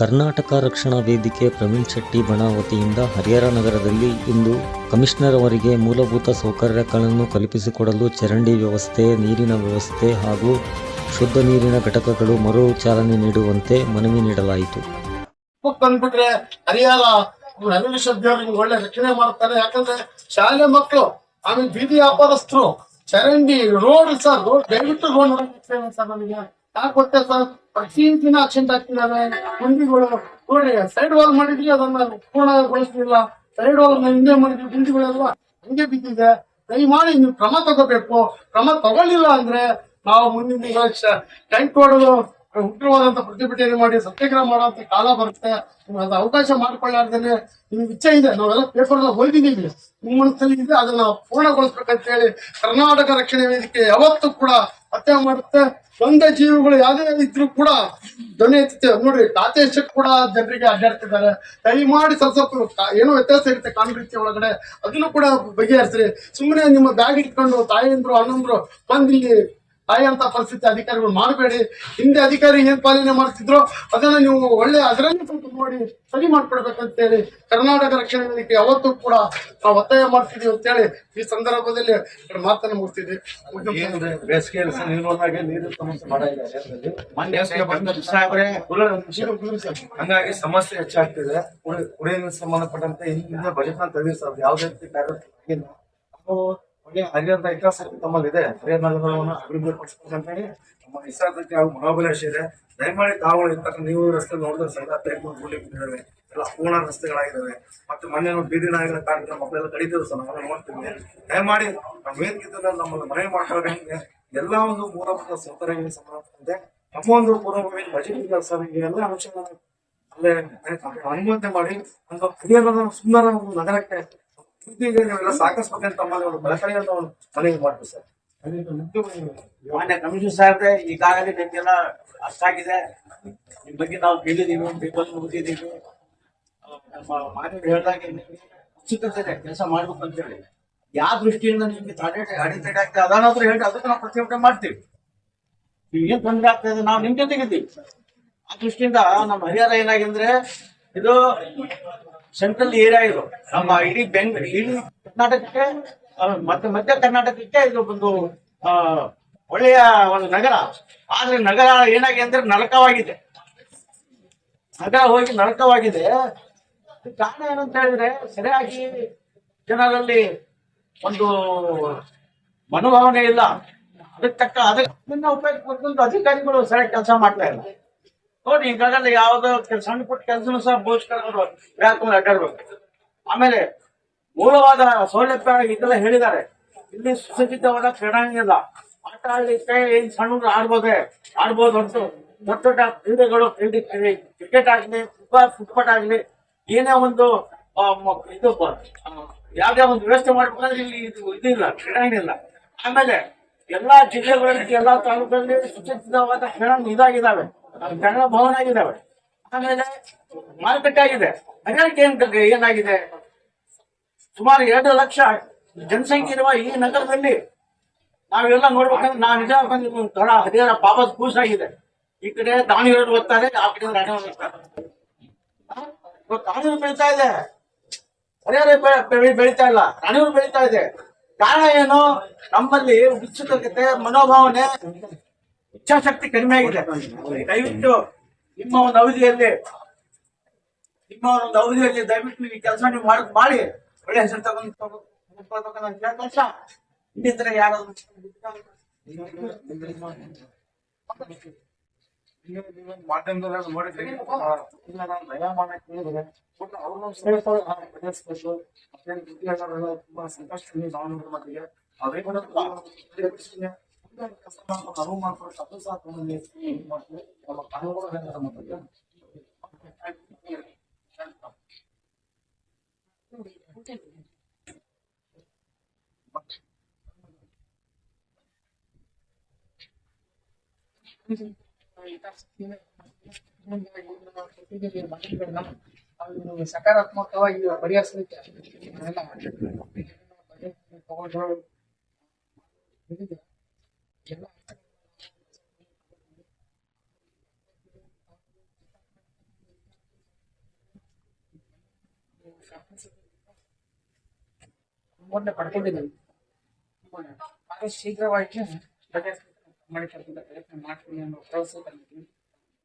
ಕರ್ನಾಟಕ ರಕ್ಷಣಾ ವೇದಿಕೆ ಪ್ರವೀಣ್ ಶೆಟ್ಟಿ ಬಣ ವತಿಯಿಂದ ಹರಿಹರ ನಗರದಲ್ಲಿ ಇಂದು ಕಮಿಷನರ್ ಅವರಿಗೆ ಮೂಲಭೂತ ಸೌಕರ್ಯಗಳನ್ನು ಕಲ್ಪಿಸಿಕೊಡಲು ಚರಂಡಿ ವ್ಯವಸ್ಥೆ, ನೀರಿನ ವ್ಯವಸ್ಥೆ ಹಾಗೂ ಶುದ್ಧ ನೀರಿನ ಘಟಕಗಳು ಮರು ಚಾಲನೆ ನೀಡುವಂತೆ ಮನವಿ ನೀಡಲಾಯಿತು. ರೆವಲ್ಯೂಷನ್ ಶ್ರದ್ಧೆಯವ್ರಿಗೆ ಒಳ್ಳೆ ರಕ್ಷಣೆ ಮಾಡ್ತಾರೆ ಯಾಕಂದ್ರೆ ಶಾಲೆ ಮಕ್ಕಳು, ಆಮೇಲೆ ಬೀದಿ ವ್ಯಾಪಾರಸ್ಥರು, ಚರಂಡಿ ರೋಡ್ ಸರ್, ರೋಡ್ ದಯವಿಟ್ಟು ರೋಡ್ ಸರ್ ನಮಗೆ. ಯಾಕೆ ಗೊತ್ತೇ ಸರ್. ಪ್ರತಿ ದಿನ ಆಕ್ಸಿಡೆಂಟ್ ಆಗ್ತಿದಾವೆ ಗುಂಡಿಗಳು ನೋಡಿ ಸೈಡ್ ವಾಲ್ ಮಾಡಿದ್ವಿ, ಅದನ್ನ ಪೂರ್ಣಗೊಳಿಸಲಿಲ್ಲ. ಸೈಡ್ ವಾಲ್ ಹಿಂದೆ ಮಾಡಿದ್ವಿ ಗುಂಡಿಗಳೆಲ್ಲ ಹಂಗೆ ಬಿದ್ದಿದೆ. ದಯಮಾಡಿ ನೀವು ಕ್ರಮ ತಗೋಬೇಕು. ಕ್ರಮ ತಗೊಳ್ಳಿಲ್ಲ ಅಂದ್ರೆ ನಾವು ಮುಂದಿನ ದಿನ ಟೆಂಟ್ ಹೊಡೆದು ಉಗ್ರವಾದಂತ ಪ್ರತಿಭಟನೆ ಮಾಡಿ ಸತ್ಯಾಗ್ರಹ ಮಾಡುವಂತ ಕಾಲ ಬರುತ್ತೆ. ಅದ ಅವಕಾಶ ಮಾಡ್ಕೊಳ್ಳಾರ್ದೇನೆ ನಿಮ್ಗೆ ಇಚ್ಛೆ ಇದೆ. ನಾವೆಲ್ಲ ಪೇಪರ್ ಓದಿದೀವಿ ನಿಮ್ಮ ಮನಸ್ಸಲ್ಲಿ ಇದೆ. ಅದನ್ನ ಪೂರ್ಣಗೊಳಿಸ್ಬೇಕಂತ ಹೇಳಿ ಕರ್ನಾಟಕ ರಕ್ಷಣೆ ವೇದಿಕೆ ಯಾವತ್ತೂ ಕೂಡ ಹತ್ಯೆ ಮಾಡುತ್ತೆ. ಒಂದೇ ಜೀವಿಗಳು ಯಾವುದೇ ಇದ್ರು ಕೂಡ ಧ್ವನಿ ಎತ್ತುತ್ತೆ. ನೋಡ್ರಿ ಖಾತೆ ಚೆಕ್ ಕೂಡ ಜನರಿಗೆ ಅಡ್ಡಾಡ್ತಿದ್ದಾರೆ. ದಯಮಾಡಿ ಮಾಡಿ ಸ್ವಲ್ಪ ಏನೋ ವ್ಯತ್ಯಾಸ ಇರುತ್ತೆ ಕಾಂಗ್ರೆಸ್ ಒಳಗಡೆ. ಅದನ್ನು ಕೂಡ ಬಗೆಹರಿಸ್ರಿ. ಸುಮ್ಮನೆ ನಿಮ್ಮ ಬ್ಯಾಗ್ ಇಟ್ಕೊಂಡು ತಾಯಿಂದ್ರು, ಅಣ್ಣಂದ್ರು ಬಂದು ಇಲ್ಲಿ ಕಾಯುವಂತ ಪರಿಸ್ಥಿತಿ ಅಧಿಕಾರಿಗಳು ಮಾಡಬೇಡಿ. ಹಿಂದೆ ಅಧಿಕಾರಿ ಏನ್ ಪಾಲನೆ ಮಾಡ್ತಿದ್ರು ಅದನ್ನ ನೀವು ಒಳ್ಳೆ ಅದರಲ್ಲಿ ಸ್ವಲ್ಪ ನೋಡಿ ಸರಿ ಮಾಡ್ಕೊಡ್ಬೇಕಂತ ಹೇಳಿ ಕರ್ನಾಟಕ ರಕ್ಷಣಾ ವೇದಿಕೆ ಯಾವತ್ತೂ ಕೂಡ ನಾವು ಒತ್ತಾಯ ಮಾಡ್ತಿದೀವಿ ಅಂತ ಹೇಳಿ ಈ ಸಂದರ್ಭದಲ್ಲಿ ಮಾತನ್ನು ಮುಗಿಸ್ತಿದ್ವಿ. ಸಾಹೇಬ್ರೆ ಹಂಗಾಗಿ ಸಮಸ್ಯೆ ಹೆಚ್ಚಾಗ್ತಿದೆ. ಕುಡಿ ಕುಡಿಯ ನೀರು ಸಂಬಂಧಪಟ್ಟಂತೆ ಹಿಂದಿನ ಬಜೆಟ್ನ ತೆಗೆದು ಸರ್ ಯಾವುದೇ ರೀತಿ ಕಾರ್ಯಕ್ರಮ ಹರಿಹರದ ಇತಿಹಾಸ ತಮ್ಮಲ್ಲಿದೆ. ಹರಿಹರ ನಗರವನ್ನು ಅಭಿವೃದ್ಧಿ ಹೇಳಿ ನಮ್ಮ ಹಿಸಾದಕ್ಕೆ ಹಾಗೂ ಮನೋಭಿಲಾಷೆ ಇದೆ. ದಯಮಾಡಿ ತಾವು ಇರ್ತಕ್ಕಂಥ ನೀವು ರಸ್ತೆ ನೋಡಿದ್ರೆ ಸಹಿತ ತೆಗೆದುಕೊಂಡು ಎಲ್ಲ ಪೂರ್ಣ ರಸ್ತೆಗಳಾಗಿದ್ದಾವೆ. ಮತ್ತೆ ಮೊನ್ನೆ ಬೀದಿ ನಾಯಿಗಳ ಕಾರ್ಯಕ್ರಮ ಮಕ್ಕಳೆಲ್ಲ ಕಡಿತೀವಿ ಸರ್, ನಾವೆಲ್ಲ ನೋಡ್ತೀವಿ. ದಯಮಾಡಿ ನಾವು ವೇದಿಕೆ ನಮ್ಮನ್ನು ಮನವಿ ಮಾಡ್ಕೊಳ್ಳೋಕೆ ಎಲ್ಲ ಒಂದು ಮೂಲಭೂತ ಸೌಕರ್ಯಗಳಿಗೆ ಸಂಬಂಧಪಟ್ಟಂತೆ ನಮ್ಮ ಒಂದು ಪೂರ್ವಭಾವಿ ಬಜೆಟ್ ಸರ್ ಎಲ್ಲ ಅಂಶಗಳನ್ನು ಅಲ್ಲೇ ಅನುಮೋದನೆ ಮಾಡಿ ಒಂದು ಕುಡಿಯಲು ಸುಂದರ ಒಂದು ನಗರಕ್ಕೆ ಅಭಿವೃದ್ಧಿಗೆ ನೀವೆಲ್ಲ ಸಾಕಿಸ್ಬೇಕಂತ ತಮ್ಮಲ್ಲಿ ಒಂದು ಬೆಳಕಳಿಯನ್ನು ಒಂದು ಮನವಿ ಮಾಡ್ತೀವಿ ಸರ್. ಮಾನ್ಯ ಕಮಿಷನ್ ಸಾಹೇಬ್ರೆ, ಈಗಾಗಲೇ ನಿಮ್ಗೆಲ್ಲ ಅಷ್ಟಾಗಿದೆ ನಿಮ್ ಬಗ್ಗೆ ನಾವು ಕೇಳಿದೀವಿ ಪೇಪರ್ ಮುಗಿದೀವಿ ಮಾನ್ಯರು ಹೇಳಿದಾಗ ನಿಮ್ಗೆ ಉತ್ಸುಕತೆ ಕೆಲಸ ಮಾಡ್ಬೇಕು ಅಂತ ಹೇಳಿ. ಯಾವ ದೃಷ್ಟಿಯಿಂದ ನಿಮ್ಗೆ ತಡೆ ಅಡೆತಡೆ ಆಗ್ತದೆ? ಅದಾನಾದ್ರೂ ಹೇಳಿ ಅದಕ್ಕೆ ನಾವು ಪ್ರತಿಭಟನೆ ಮಾಡ್ತೀವಿ. ಏನ್ ತೊಂದರೆ ಆಗ್ತಾ ಇದೆ? ನಾವು ನಿಮ್ ಜೊತೆಗಿದ್ದೀವಿ ಆ ದೃಷ್ಟಿಯಿಂದ ನಮ್ಮ ಹರಿಹರ ಏನಾಗಿಂದ್ರೆ ಇದು ಸೆಂಟ್ರಲ್ ಏರಿಯಾ ಇದು. ನಮ್ಮ ಇಡೀ ಬೆಂಗ್ ಇಡೀ ಕರ್ನಾಟಕಕ್ಕೆ ಮತ್ತೆ ಮಧ್ಯ ಕರ್ನಾಟಕಕ್ಕೆ ಇದು ಒಂದು ಒಳ್ಳೆಯ ಒಂದು ನಗರ. ಆದ್ರೆ ನಗರ ಏನಾಗಿದೆ ಅಂದ್ರೆ ನರಕವಾಗಿದೆ. ನಗರ ಹೋಗಿ ನರಕವಾಗಿದೆ. ಕಾರಣ ಏನಂತ ಹೇಳಿದ್ರೆ, ಸರಿಯಾಗಿ ಜನರಲ್ಲಿ ಒಂದು ಮನೋಭಾವನೆ ಇಲ್ಲ. ಅದಕ್ಕೆ ತಕ್ಕ ಅದನ್ನ ಉಪಯೋಗ ಅಧಿಕಾರಿಗಳು ಸರಿಯಾಗಿ ಕೆಲಸ ಮಾಡ್ತಾ ಇಲ್ಲ. ನೋಡಿ ಹಿಂಗಾಗಲ್ಲ ಯಾವ್ದೋ ಸಣ್ಣ ಪುಟ್ಟ ಕೆಲಸನೂ ಸಹ ಬೋಸ್ಕರವರು ಮೇಲೆ ಅಡ್ಡಾಡ್ಬೇಕು. ಆಮೇಲೆ ಮೂಲವಾದ ಸೌಲಭ್ಯ ಇದೆಲ್ಲ ಹೇಳಿದ್ದಾರೆ. ಇಲ್ಲಿ ಸುಸಜ್ಜಿತವಾದ ಕ್ರೀಡಾಂಗಣ ಇಲ್ಲ. ಆಟ ಆಡ್ಲಿಕ್ಕೆ ಏನ್ ಸಣ್ಣ ಆಡ್ಬೋದೆ? ಆಡ್ಬೋದು ಅಂತ ದೊಡ್ಡ ದೊಡ್ಡ ಕ್ರೀಡೆಗಳು ಕ್ರೀಡೆ ಕ್ರಿಕೆಟ್ ಆಗ್ಲಿ ಫುಟ್ಬಾಲ್ ಫುಟ್ಬಾಲ್ ಆಗ್ಲಿ, ಏನೇ ಒಂದು ಇದು ಯಾವ್ದೇ ಒಂದು ವ್ಯವಸ್ಥೆ ಮಾಡ್ಬೇಕಂದ್ರೆ ಇಲ್ಲಿ ಇದು ಇದಿಲ್ಲ, ಕ್ರೀಡಾಂಗಣ ಆಮೇಲೆ ಎಲ್ಲಾ ಜಿಲ್ಲೆಗಳಲ್ಲಿ, ಎಲ್ಲಾ ತಾಲೂಕಲ್ಲಿ ಸುಸಜ್ಜಿತವಾದ ಕ್ರೀಡಾಂಗಣ ಇದಾಗಿದ್ದಾವೆ. ಕನ್ನಡ ಭವನ ಆಗಿದ್ದಾವೆ ಆಮೇಲೆ ಮಾರುಕಟ್ಟೆ ಆಗಿದೆ. ಹರಿಯಾಣಕ್ಕೆ ಏನ್ ಏನಾಗಿದೆ? ಸುಮಾರು ಎರಡು ಲಕ್ಷ ಜನಸಂಖ್ಯೆ ಇರುವ ಈ ನಗರದಲ್ಲಿ ನಾವೆಲ್ಲ ನೋಡ್ಬೇಕಂದ್ರೆ ನಾವು ನಿಜ ದೊಡ್ಡ ಹರಿಹರ ಪಾಪದ ಕೂಸಾಗಿದೆ ಈ ಕಡೆ ದಾವಣಗೆರೆ ಓದ್ತಾರೆ, ಆ ಕಡೆ ರಾಣಿ ಬೆಳೀತಾ ಇದೆ. ಹರಿಹರ ಬೆಳೀತಾ ಇಲ್ಲ. ರಾಣಿಯವರು ಬೆಳೀತಾ ಇದೆ. ಕಾರಣ ಏನು? ನಮ್ಮಲ್ಲಿ ಉತ್ಸುಕತೆ, ಮನೋಭಾವನೆ ಇಚ್ಛಾಶಕ್ತಿ ಕಡಿಮೆ ಆಗಿದೆ. ದಯವಿಟ್ಟು ನಿಮ್ಮ ಒಂದು ಅವಧಿಯಲ್ಲಿ, ನಿಮ್ಮ ಒಂದು ಅವಧಿಯಲ್ಲಿ ದಯವಿಟ್ಟು ನೀವು ಕೆಲಸ ನೀವು ಮಾಡಿ ಮಾಡಿ. ಒಳ್ಳೆ ಹೆಸರು ತಗೊಂಡು ತಗೊಳ್ಬೇಕನ್ನೋ ಕೆಲಸ ಇಲ್ಲಿದ್ರೆ ನೀವು ಮಾಧ್ಯಮದಲ್ಲಿ ನೋಡಿದ್ರಿ ತುಂಬಾ ಅದೇ ಕೂಡ ಕೆಲಸ ಮಾಡ್ಕೊಂಡು ಅನುವು ಮಾಡ್ಕೊಂಡು ಅದು ಸಹ ತಗೊಂಡು ಇದು ಮಾಡ್ತೀವಿ ನಮ್ಮ ಕಾನೂನುಗಳು ಹೇಗೆ ನಮ್ಮ ಬಗ್ಗೆ ಅವ್ರು ಸಕಾರಾತ್ಮಕವಾಗಿ ಪರಿಹರಿಸಲಿಕ್ಕೆ ನಾವೆಲ್ಲ ತಗೊಂಡು ಮೊನ್ನೆ ಪಡ್ಕೊಂಡಿದ್ದೀವಿ ಆದಷ್ಟು ಶೀಘ್ರವಾಗಿ ಬಗೆಹರಿಸಲಿಕ್ಕೆ ಮಾಡಿಕೊಡ್ತಿದ್ದ ಪ್ರಯತ್ನ ಮಾಡ್ತೀನಿ ಅನ್ನೋ ಭರವಸೆ ತಂದಿದ್ದೀನಿ.